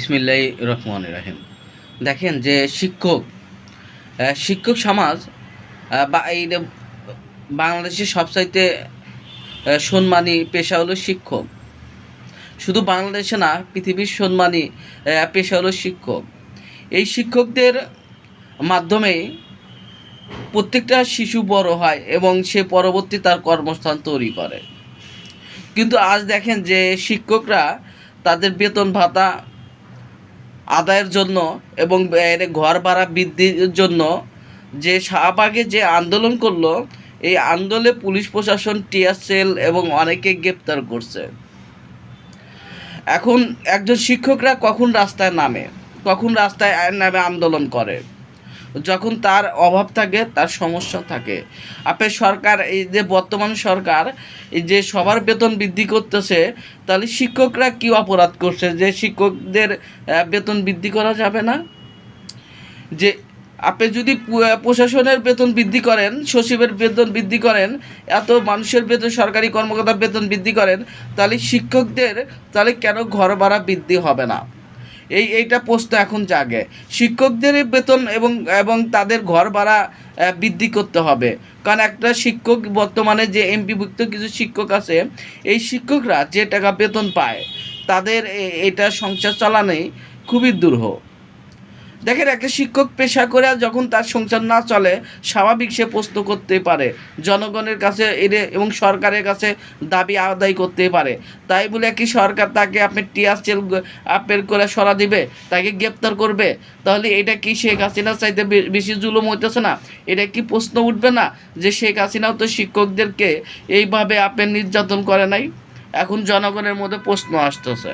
ইসমিল্লাই রহমান রাহিম। দেখেন যে শিক্ষক শিক্ষক সমাজ বা এই বাংলাদেশের সবচাইতে সম্মানী পেশা হলো শিক্ষক। শুধু বাংলাদেশে না, পৃথিবীর সম্মানী পেশা হলো শিক্ষক। এই শিক্ষকদের মাধ্যমেই প্রত্যেকটা শিশু বড় হয় এবং সে পরবর্তী তার কর্মস্থান তৈরি করে। কিন্তু আজ দেখেন যে শিক্ষকরা তাদের বেতন ভাতা আদায়ের জন্য এবং ঘর ভাড়া বৃদ্ধির জন্য যে শাহবাগে যে আন্দোলন করল, এই আন্দোলনে পুলিশ প্রশাসন টিয়ার সেল এবং অনেকে গ্রেপ্তার করছে। এখন একজন শিক্ষকরা কখন রাস্তায় নামে? কখন রাস্তায় নামে আন্দোলন করে? যখন তার অভাব থাকে, তার সমস্যা থাকে। আপনার সরকার, এই যে বর্তমান সরকার, এই যে সবার বেতন বৃদ্ধি করতেছে, তাহলে শিক্ষকরা কি অপরাধ করছে? যে শিক্ষকদের বেতন বৃদ্ধি করা যাবে না? যে আপনি যদি প্রশাসনের বেতন বৃদ্ধি করেন, সচিবের বেতন বৃদ্ধি করেন, এত মানুষের বেতন, সরকারি কর্মকর্তার বেতন বৃদ্ধি করেন, তাহলে শিক্ষকদের, তাহলে কেন ঘর ভাড়া বৃদ্ধি হবে না? এই, এইটা প্রশ্ন এখন জাগে। শিক্ষকদের বেতন এবং এবং তাদের ঘর ভাড়া বৃদ্ধি করতে হবে। কারণ একটা শিক্ষক বর্তমানে যে এমপিভুক্ত কিছু শিক্ষক আছে, এই শিক্ষকরা যে টাকা বেতন পায়, তাদের এটা সংসার চালানোই খুবই দুরূহ দেখেন একটা শিক্ষক পেশা করে যখন তার সংসার না চলে, স্বাভাবিক সে প্রশ্ন করতে পারে। জনগণের কাছে এরে এবং সরকারের কাছে দাবি আদায় করতে পারে। তাই বলে কি সরকার তাকে আপনি টিয়ার সেল আপের করে সরা দিবে, তাকে গ্রেপ্তার করবে? তাহলে এটা কি শেখ হাসিনার চাইতে বেশি জুলুম হইতেছে না? এটা কি প্রশ্ন উঠবে না যে শেখ হাসিনাও তো শিক্ষকদেরকে এইভাবে আপের নির্যাতন করে নাই? এখন জনগণের মধ্যে প্রশ্ন আসতেছে।